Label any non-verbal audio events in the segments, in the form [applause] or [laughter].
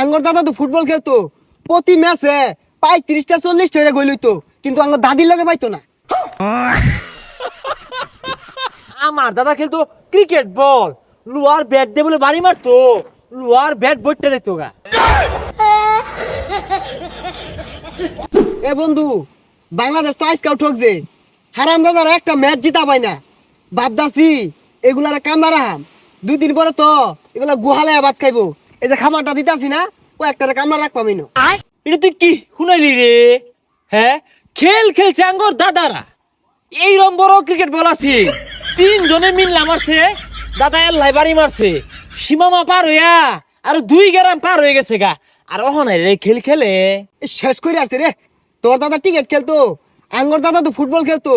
আঙ্গর দাদা তো ফুটবল খেলতো। প্রতি ম্যাচে পঁয়ত্রিশটা চল্লিশটা করে গোল হইতো। কিন্তু আঙ্গর দাদির লগে পাইতো না। আমার দাদা খেলতো ক্রিকেট বল। লুয়ার ব্যাট দিয়ে বলে বাড়ি মারতো। লুয়ার ব্যাট বইটা দিত গা। এ বন্ধু বাংলাদেশ তো আজকাল ঠকছে। হারাম দাদার একটা ম্যাচ জিতা পাই না। বাপদাসি এগুলার কান্দা রাহাম দুই দিন পরে তো এগুলা গুহালে ভাত খাইবো। এই যে খাবারটা দিতাছি না ও একটা কামনা রাখ পাবি না এটা তুই কি শুনাইলি রে? হ্যাঁ? খেল খেলছে আঙ্গর দাদারা। এই রম বড় ক্রিকেট বল আছে। তিনজনে মিললা মারছে দাদা এল্লাই বাড়ি মারছে। সীমামা পার হইয়া আর দুই গ্রাম পার হয়ে গেছে গা। আর অহনাই রে খেল খেলে। শেষ করে আসছে রে। তোর দাদা টিকেট খেলতো আঙ্গর দাদা তো ফুটবল খেলতো।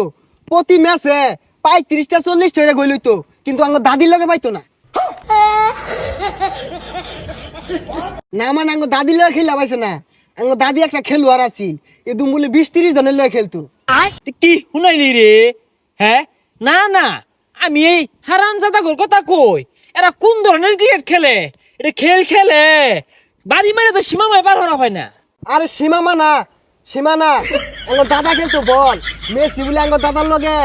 প্রতি ম্যাচে পঁয়ত্রিশটা চল্লিশটা গোল হইতো। কিন্তু আঙ্গর দাদির লগে পাইতো না। না মানে আঙ্গর দাদির লগে খেলা পাইছে না। আঙ্গর দাদি একটা খেলোয়াড় আছিল এ দুমবুলে বিশ তিরিশ জনের লগে খেলতো। কি শুনাইলি রে? হ্যাঁ? না না। আমি এই হারাম জাদাগর কথা কই। এরা কোন ধরনের ক্রিকেট খেলে? এটা খেল খেলে। বাড়ি মারে তো সীমামায় পার হরা হয় না। আরে সীমা মানা সীমা না আঙ্গর দাদা খেলতো বল। মেসি বলে আঙ্গর দাদার লগে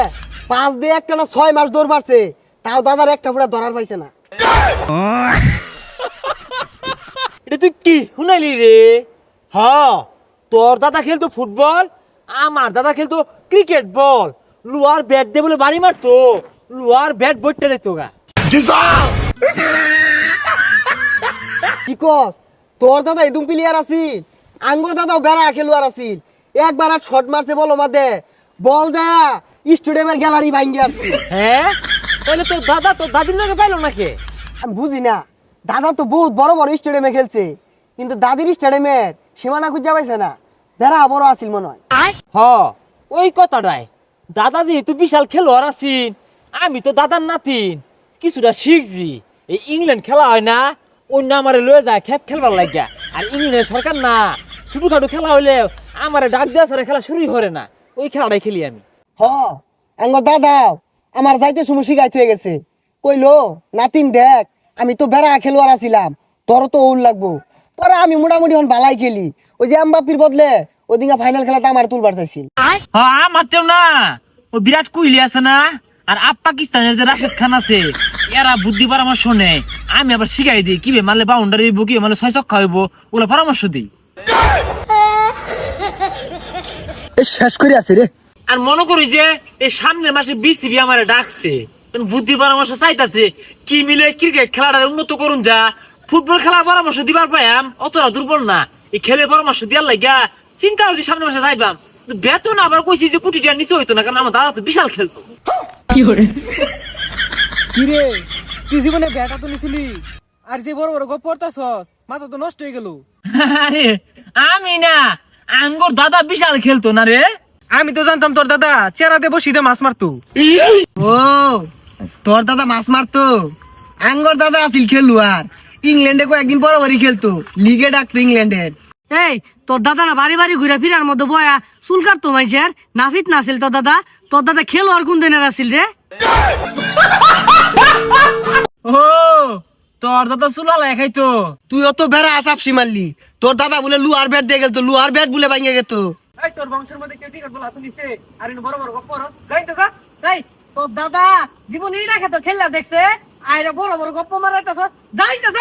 পাঁচ দিয়ে একটা না ছয় মাস দৌড় মারছে। তাও দাদার একটা পুরা ধরার পাইছে না। এটা তুই কি শুনাইলি রে? হ তোর দাদা খেলতো ফুটবল আমার দাদা খেলতো ক্রিকেট বল। লুয়ার ব্যাট দিয়ে বলে বাড়ি মারতো লুয়ার ব্যাট বইটা দিত গা। কি কস? তোর দাদা এদুম প্লেয়ার আছিল আঙ্গুর দাদাও বেড়া খেলোয়ার আছিল। একবার আর শট মারছে বলো মাদে বল যায় স্টেডিয়ামের গ্যালারি ভাঙ্গি আসছে। হ্যাঁ? তাহলে তোর দাদা তোর দাদির লোকে পাইলো নাকি? আমি বুঝি না দাদা তো বহুত বড় বড় স্টেডিয়ামে খেলছে কিন্তু দাদির স্টেডিয়ামের সীমানা খুঁজে পাইছে না। বেড়া বড় আছিল মনে হয়। হ ওই কথাটাই। দাদা যেহেতু বিশাল খেলোয়াড় আছেন আমি তো দাদার নাতিন। কিছুটা শিখছি। এই ইংল্যান্ড খেলা হয় না অন্য আমারে লয়ে যায় খেপ খেলবার লাগিয়া। আর ইংল্যান্ডের সরকার না ছোটখাটো খেলা হইলে আমারে ডাক দেওয়া ছাড়া খেলা শুরুই করে না। ওই খেলাটাই খেলি আমি। হ দাদাও আমার যাইতে সময় শিখাইতে হয়ে গেছে। কইলো নাতিন দেখ আমি তো বেড়া খেলোয়াড় আছিলাম তোর তো উল লাগবো। পরে আমি মোটামুটি এখন বালাই খেলি। ওই যে আম্বাপির বদলে ওদিকে ফাইনাল খেলাটা আমার তুলবার চাইছিল। হ্যাঁ আমারটাও না। ও বিরাট কোহলি আছে না? আর আপ পাকিস্তানের যে রাশেদ খান আছে এরা বুদ্ধি পরামর্শ নেয়। আমি আবার শিখাই দিই কীভাবে মারলে বাউন্ডারি হইব কি মারলে ছয় ছক্কা হইব ওগুলো পরামর্শ দিই। শেষ করে আছে রে। আর মনে করি যে এই সামনের মাসে বিসিবি আমারে ডাকছে। বুদ্ধি পরামর্শ চাইতাছে কি মিলে ক্রিকেট খেলাটা উন্নত করুন যা। ফুটবল খেলা পরামর্শ দিবার পাইয়াম অতটা দুর্বল না। এই খেলে পরামর্শ দিয়ার লাগা চিন্তা হচ্ছে সামনের মাসে যাইবাম। বেতন আবার কইছি যে কোটি টাকা নিচে হইতো না কারণ আমার দাদা তো বিশাল খেলতো। কি রে তুই জীবনে ব্যাটা তো নিছিলি? আর যে বড় বড় গপ পড়তাছস মাথা তো নষ্ট হয়ে গেল। আরে আমি না আঙ্গর দাদা বিশাল খেলতো না রে। আমি তো জানতাম তোর দাদা চেরাতে বসিতে মাছ মারতো। ও তোর দাদা মাছ মারতো। আঙ্গর দাদা আসিল আছিল খেলুয়ার ইংল্যান্ডে কয়েকদিন বরাবরই খেলতো। লিগে ডাকতো ইংল্যান্ডের এই তোর দাদা না বাড়ি বাড়ি ঘুরে ফিরার মধ্যে বয়া। চুল কাটতো মাইছের। নাফিত নাছিল তোর দাদা। তোর দাদা খেলো আর কোন দিনের আসিল রে? [laughs] ও তোর দাদা চুলালা খাইতো। তুই অত বেড়া আসাপসি মারলি। তোর দাদা বলে লুয়ার ব্যাট দিয়ে গেলতো। লুয়ার ব্যাট বলে ভাঙে গেত। এই তোর বংশের মধ্যে কেউ টিকার বলা তো নিছে? আর ইনো বড় বড় গপ পড়স যাইতে যা। এই দাদা জীবন ইরা তো খেললা দেখছে? আইরা বড় বড় গপ্প মারাইতেছ। যাইতেছ?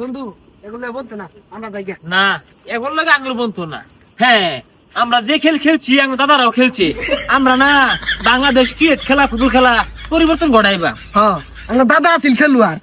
বন্ধু এগুলো বলতো না আমরা যাই। না লাগে আঙ্গুর বন্ধু না। হ্যাঁ আমরা যে খেল খেলছি আমার দাদারাও খেলছে। আমরা না বাংলাদেশ ক্রিকেট খেলা ফুটবল খেলা পরিবর্তন ঘটাইবা। হ্যাঁ আমরা দাদা আছিল খেলুয়ার